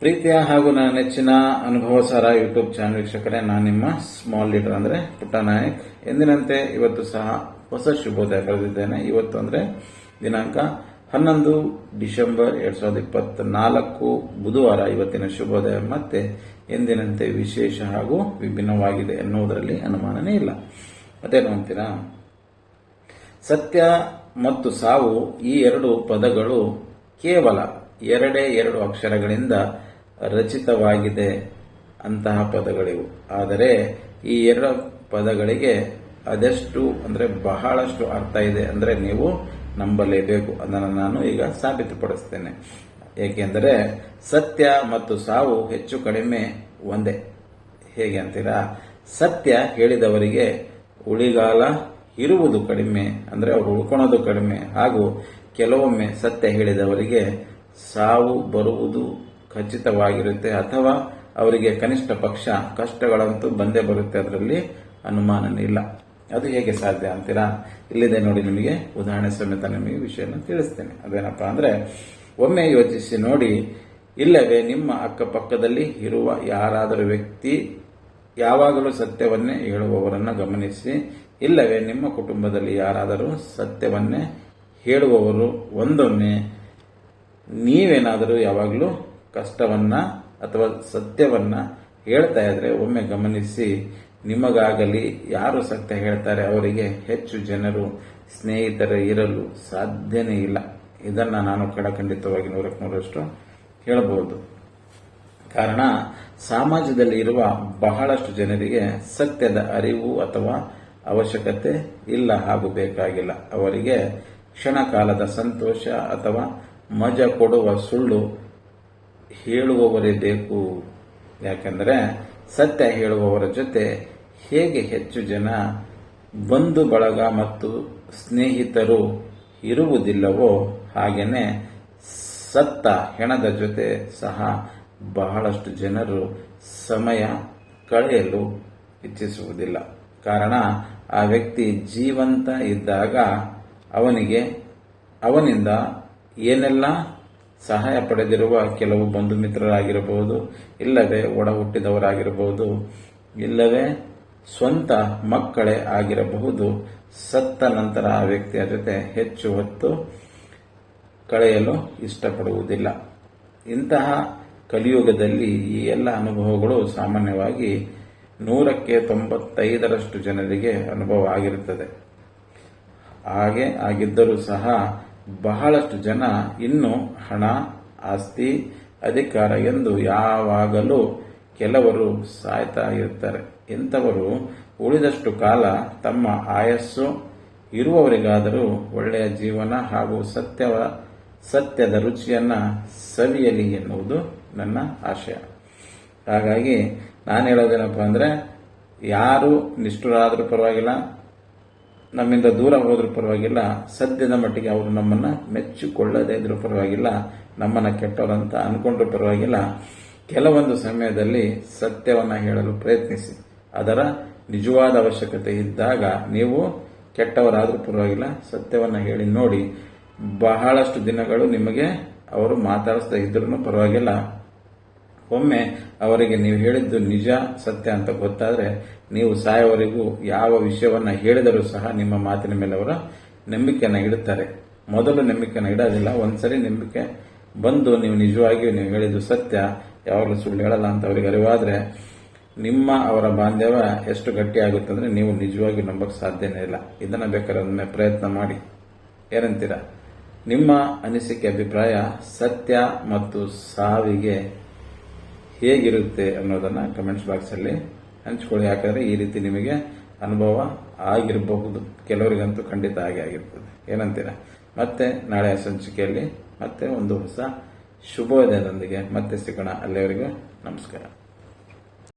ಪ್ರೀತಿಯ ಹಾಗೂ ನನ್ನ ನೆಚ್ಚಿನ ಅನುಭವ ಸಾರ ಯೂಟ್ಯೂಬ್ ಚಾನಲ್ ವೀಕ್ಷಕರೇ, ನಾನು ನಿಮ್ಮ ಸ್ಮಾಲ್ ಲೀಡರ್ ಅಂದ್ರೆ ಪುಟ್ಟ ನಾಯಕ್. ಎಂದಿನಂತೆ ಇವತ್ತು ಸಹ ಹೊಸ ಶುಭೋದಯ ಕರೆದಿದ್ದೇನೆ ಇವತ್ತು ಅಂದ್ರೆ ದಿನಾಂಕ ಹನ್ನೊಂದು ಡಿಸೆಂಬರ್ ಎರಡ್ ಸಾವಿರದ ಇಪ್ಪತ್ನಾಲ್ಕು ಬುಧವಾರ ಇವತ್ತಿನ ಶುಭೋದಯ. ಮತ್ತೆ ಎಂದಿನಂತೆ ವಿಶೇಷ ಹಾಗೂ ವಿಭಿನ್ನವಾಗಿದೆ ಎನ್ನುವುದರಲ್ಲಿ ಅನುಮಾನನೇ ಇಲ್ಲ. ಮತ್ತೇನು ಅಂತೀರಾ? ಸತ್ಯ ಮತ್ತು ಸಾವು ಈ ಎರಡು ಪದಗಳು ಕೇವಲ ಎರಡೇ ಎರಡು ಅಕ್ಷರಗಳಿಂದ ರಚಿತವಾಗಿದೆ ಅಂತಹ ಪದಗಳಿವು. ಆದರೆ ಈ ಎರಡು ಪದಗಳಿಗೆ ಅದೆಷ್ಟು ಅಂದರೆ ಬಹಳಷ್ಟು ಅರ್ಥ ಇದೆ ಅಂದರೆ ನೀವು ನಂಬಲೇಬೇಕು ಅದನ್ನು ನಾನು ಈಗ ಸಾಬೀತುಪಡಿಸ್ತೇನೆ. ಏಕೆಂದರೆ ಸತ್ಯ ಮತ್ತು ಸಾವು ಹೆಚ್ಚು ಕಡಿಮೆ ಒಂದೇ. ಹೇಗೆ ಅಂತೀರಾ? ಸತ್ಯ ಹೇಳಿದವರಿಗೆ ಉಳಿಗಾಲ ಇರುವುದು ಕಡಿಮೆ ಅಂದರೆ ಅವರು ಉಳ್ಕೊಳೋದು ಕಡಿಮೆ ಹಾಗೂ ಕೆಲವೊಮ್ಮೆ ಸತ್ಯ ಹೇಳಿದವರಿಗೆ ಸಾವು ಬರುವುದು ಖಚಿತವಾಗಿರುತ್ತೆ ಅಥವಾ ಅವರಿಗೆ ಕನಿಷ್ಠ ಪಕ್ಷ ಕಷ್ಟಗಳಂತೂ ಬಂದೇ ಬರುತ್ತೆ ಅದರಲ್ಲಿ ಅನುಮಾನನೇ ಇಲ್ಲ ಅದು ಹೇಗೆ ಸಾಧ್ಯ ಅಂತೀರಾ? ಇಲ್ಲಿದೆ ನೋಡಿ ನಿಮಗೆ ಉದಾಹರಣೆ ಸಮೇತ ನಿಮಗೆ ವಿಷಯನ ತಿಳಿಸ್ತೇನೆ. ಅದೇನಪ್ಪ ಅಂದ್ರೆ, ಒಮ್ಮೆ ಯೋಚಿಸಿ ನೋಡಿ, ಇಲ್ಲವೇ ನಿಮ್ಮ ಅಕ್ಕಪಕ್ಕದಲ್ಲಿ ಇರುವ ಯಾರಾದರೂ ವ್ಯಕ್ತಿ ಯಾವಾಗಲೂ ಸತ್ಯವನ್ನೇ ಹೇಳುವವರನ್ನು ಗಮನಿಸಿ, ಇಲ್ಲವೇ ನಿಮ್ಮ ಕುಟುಂಬದಲ್ಲಿ ಯಾರಾದರೂ ಸತ್ಯವನ್ನೇ ಹೇಳುವವರು ಒಂದೊಮ್ಮೆ ನೀವೇನಾದರೂ ಯಾವಾಗಲೂ ಕಷ್ಟವನ್ನ ಅಥವಾ ಸತ್ಯವನ್ನ ಹೇಳ್ತಾ ಇದ್ರೆ ಒಮ್ಮೆ ಗಮನಿಸಿ, ನಿಮಗಾಗಲಿ ಯಾರು ಸತ್ಯ ಹೇಳ್ತಾರೆ ಅವರಿಗೆ ಹೆಚ್ಚು ಜನರು ಸ್ನೇಹಿತರ ಇರಲು ಸಾಧ್ಯನೇ ಇಲ್ಲ. ಇದನ್ನ ನಾನು ಕಡಖಂಡಿತವಾಗಿ ನೂರಕ್ಕೆ ನೂರಷ್ಟು ಹೇಳಬಹುದು ಕಾರಣ, ಸಮಾಜದಲ್ಲಿ ಇರುವ ಬಹಳಷ್ಟು ಜನರಿಗೆ ಸತ್ಯದ ಅರಿವು ಅಥವಾ ಅವಶ್ಯಕತೆ ಇಲ್ಲ ಹಾಗೂ ಬೇಕಾಗಿಲ್ಲ. ಅವರಿಗೆ ಕ್ಷಣಕಾಲದ ಸಂತೋಷ ಅಥವಾ ಮಜ ಕೊಡುವ ಸುಳ್ಳು ಹೇಳುವವರೇ ಬೇಕು. ಯಾಕೆಂದರೆ ಸತ್ಯ ಹೇಳುವವರ ಜೊತೆ ಹೇಗೆ ಹೆಚ್ಚು ಜನ ಬಂಧು ಬಳಗ ಮತ್ತು ಸ್ನೇಹಿತರು ಇರುವುದಿಲ್ಲವೋ ಹಾಗೆಯೇ ಸತ್ತ ಹೆಣದ ಜೊತೆ ಸಹ ಬಹಳಷ್ಟು ಜನರು ಸಮಯ ಕಳೆಯಲು ಇಚ್ಛಿಸುವುದಿಲ್ಲ. ಕಾರಣ ಆ ವ್ಯಕ್ತಿ ಜೀವಂತ ಇದ್ದಾಗ ಅವನಿಗೆ ಅವನಿಂದ ಏನೆಲ್ಲ ಸಹಾಯ ಪಡೆದಿರುವ ಕೆಲವು ಬಂಧು ಮಿತ್ರರಾಗಿರಬಹುದು ಇಲ್ಲವೇ ಒಡ ಹುಟ್ಟಿದವರಾಗಿರಬಹುದು ಇಲ್ಲವೇ ಸ್ವಂತ ಮಕ್ಕಳೇ ಆಗಿರಬಹುದು. ಸತ್ತ ನಂತರ ಆ ವ್ಯಕ್ತಿಯ ಜೊತೆ ಹೆಚ್ಚು ಹೊತ್ತು ಕಳೆಯಲು ಇಷ್ಟಪಡುವುದಿಲ್ಲ. ಇಂತಹ ಕಲಿಯುಗದಲ್ಲಿ ಈ ಎಲ್ಲ ಅನುಭವಗಳು ಸಾಮಾನ್ಯವಾಗಿ ನೂರಕ್ಕೆ ತೊಂಬತ್ತೈದರಷ್ಟು ಜನರಿಗೆ ಅನುಭವ ಆಗಿರುತ್ತದೆ. ಹಾಗೆ ಆಗಿದ್ದರೂ ಸಹ ಬಹಳಷ್ಟು ಜನ ಇನ್ನು ಹಣ, ಆಸ್ತಿ, ಅಧಿಕಾರ ಎಂದು ಯಾವಾಗಲೂ ಕೆಲವರು ಸಾಯ್ತಾ ಇರುತ್ತಾರೆ ಇಂಥವರು ಉಳಿದಷ್ಟು ಕಾಲ ತಮ್ಮ ಆಯಸ್ಸು ಇರುವವರಿಗಾದರೂ ಒಳ್ಳೆಯ ಜೀವನ ಹಾಗೂ ಸತ್ಯವ, ಸತ್ಯದ ರುಚಿಯನ್ನು ಸವಿಯಲಿ ಎನ್ನುವುದು ನನ್ನ ಆಶಯ. ಹಾಗಾಗಿ ನಾನು ಹೇಳೋದೇನಪ್ಪ ಅಂದ್ರೆ, ಯಾರು ನಿಷ್ಠುರಾದರೂ ಪರವಾಗಿಲ್ಲ ನಮ್ಮಿಂದ ದೂರ ಹೋದ್ರೂ ಪರವಾಗಿಲ್ಲ, ಸದ್ಯದ ಮಟ್ಟಿಗೆ ಅವರು ನಮ್ಮನ್ನ ಮೆಚ್ಚಿಕೊಳ್ಳದೇ ಇದ್ರ ಪರವಾಗಿಲ್ಲ, ನಮ್ಮನ್ನ ಕೆಟ್ಟವರಂತ ಅನ್ಕೊಂಡ್ರ ಪರವಾಗಿಲ್ಲ. ಕೆಲವೊಂದು ಸಮಯದಲ್ಲಿ ಸತ್ಯವನ್ನ ಹೇಳಲು ಪ್ರಯತ್ನಿಸಿ. ಅದರ ನಿಜವಾದ ಅವಶ್ಯಕತೆ ಇದ್ದಾಗ ನೀವು ಕೆಟ್ಟವರಾದರೂ ಪರವಾಗಿಲ್ಲ, ಸತ್ಯವನ್ನ ಹೇಳಿ ನೋಡಿ. ಬಹಳಷ್ಟು ದಿನಗಳು ನಿಮಗೆ ಅವರು ಮಾತಾಡಿಸ್ತಾ ಇದ್ರೂ ಪರವಾಗಿಲ್ಲ. ಒಮ್ಮೆ ಅವರಿಗೆ ನೀವು ಹೇಳಿದ್ದು ನಿಜ, ಸತ್ಯ ಅಂತ ಗೊತ್ತಾದರೆ ನೀವು ಸಾಯವರೆಗೂ ಯಾವ ವಿಷಯವನ್ನ ಹೇಳಿದರೂ ಸಹ ನಿಮ್ಮ ಮಾತಿನ ಮೇಲೆ ಅವರ ನಂಬಿಕೆಯನ್ನು ಇಡುತ್ತಾರೆ. ಮೊದಲು ನಂಬಿಕೆಯನ್ನು ಇಡೋದಿಲ್ಲ, ಒಂದ್ಸರಿ ನಂಬಿಕೆ ಬಂದು ನೀವು ನಿಜವಾಗಿಯೂ ನೀವು ಹೇಳಿದ್ದು ಸತ್ಯ, ಯಾವಾಗಲೂ ಸುಳ್ಳು ಹೇಳಲ್ಲ ಅಂತ ಅವರಿಗೆ ಅರಿವಾದರೆ ನಿಮ್ಮ ಅವರ ಬಾಂಧವ್ಯ ಎಷ್ಟು ಗಟ್ಟಿಯಾಗುತ್ತೆ ಅಂದ್ರೆ ನೀವು ನಿಜವಾಗಿ ನಂಬಕ್ಕೆ ಸಾಧ್ಯನೇ ಇಲ್ಲ. ಇದನ್ನು ಬೇಕಾದ್ರೆ ಒಮ್ಮೆ ಪ್ರಯತ್ನ ಮಾಡಿ. ಏನಂತೀರಾ ನಿಮ್ಮ ಅನಿಸಿಕೆ, ಅಭಿಪ್ರಾಯ ಸತ್ಯ ಮತ್ತು ಸಾವಿಗೆ ಹೇಗಿರುತ್ತೆ ಅನ್ನೋದನ್ನ ಕಮೆಂಟ್ಸ್ ಬಾಕ್ಸ್ ಅಲ್ಲಿ ಹಂಚ್ಕೊಳ್ಳಿ. ಯಾಕಂದ್ರೆ ಈ ರೀತಿ ನಿಮಗೆ ಅನುಭವ ಆಗಿರಬಹುದು. ಕೆಲವರಿಗಂತೂ ಖಂಡಿತ ಆಗಿ ಆಗಿರ್ತದೆ. ಏನಂತೀರಾ? ಮತ್ತೆ ನಾಳೆ ಸಂಚಿಕೆಯಲ್ಲಿ ಮತ್ತೆ ಒಂದು ಹೊಸ ಶುಭೋದಯದೊಂದಿಗೆ ಮತ್ತೆ ಸಿಗೋಣ. ಅಲ್ಲಿವರೆಗೂ ನಮಸ್ಕಾರ.